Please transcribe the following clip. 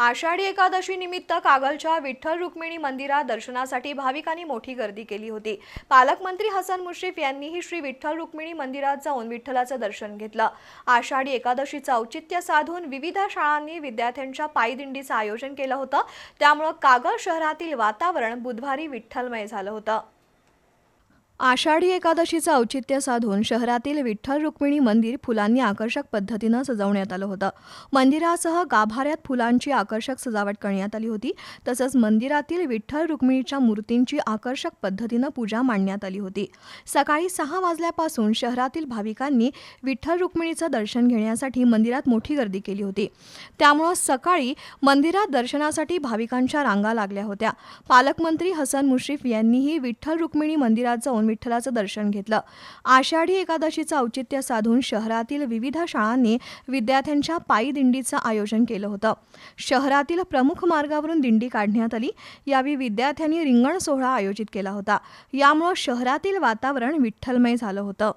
आषाढी एकादशी निमित्त कागलच्या विठ्ठल रुक्मिणी मंदिरात दर्शनासाठी भाविकांनी मोठी गर्दी केली होती. पालकमंत्री हसन मुश्रीफ यांनीही श्री विठ्ठल रुक्मिणी मंदिरात जाऊन विठ्ठलाचं दर्शन घेतलं. आषाढी एकादशीचं औचित्य साधून विविध शाळांनी विद्यार्थ्यांच्या पायदिंडीचं आयोजन केलं होतं. त्यामुळं कागल शहरातील वातावरण बुधवारी विठ्ठलमय झालं होतं. आषाढी एकादशीचं औचित्य साधून शहरातील विठ्ठल रुक्मिणी मंदिर फुलांनी आकर्षक पद्धतीनं सजवण्यात आलं होतं. मंदिरासह गाभाऱ्यात फुलांची आकर्षक सजावट करण्यात आली होती. तसंच मंदिरातील विठ्ठल रुक्मिणीच्या मूर्तींची आकर्षक पद्धतीनं पूजा मांडण्यात आली होती. सकाळी सहा वाजल्यापासून शहरातील भाविकांनी विठ्ठल रुक्मिणीचं दर्शन घेण्यासाठी मंदिरात मोठी गर्दी केली होती. त्यामुळं सकाळी मंदिरात दर्शनासाठी भाविकांच्या रांगा लागल्या होत्या. पालकमंत्री हसन मुश्रीफ यांनीही विठ्ठल रुक्मिणी मंदिरात जाऊन विठ्ठलाचं दर्शन घेतलं. आषाढी एकादशीचं औचित्य साधून शहरातील विविध शाळांनी विद्यार्थ्यांच्या पायी दिंडीचं आयोजन केलं होतं. शहरातील प्रमुख मार्गावरून दिंडी काढण्यात आली. यावेळी विद्यार्थ्यांनी रिंगण सोहळा आयोजित केला होता. यामुळं शहरातील वातावरण विठ्ठलमय झालं होतं.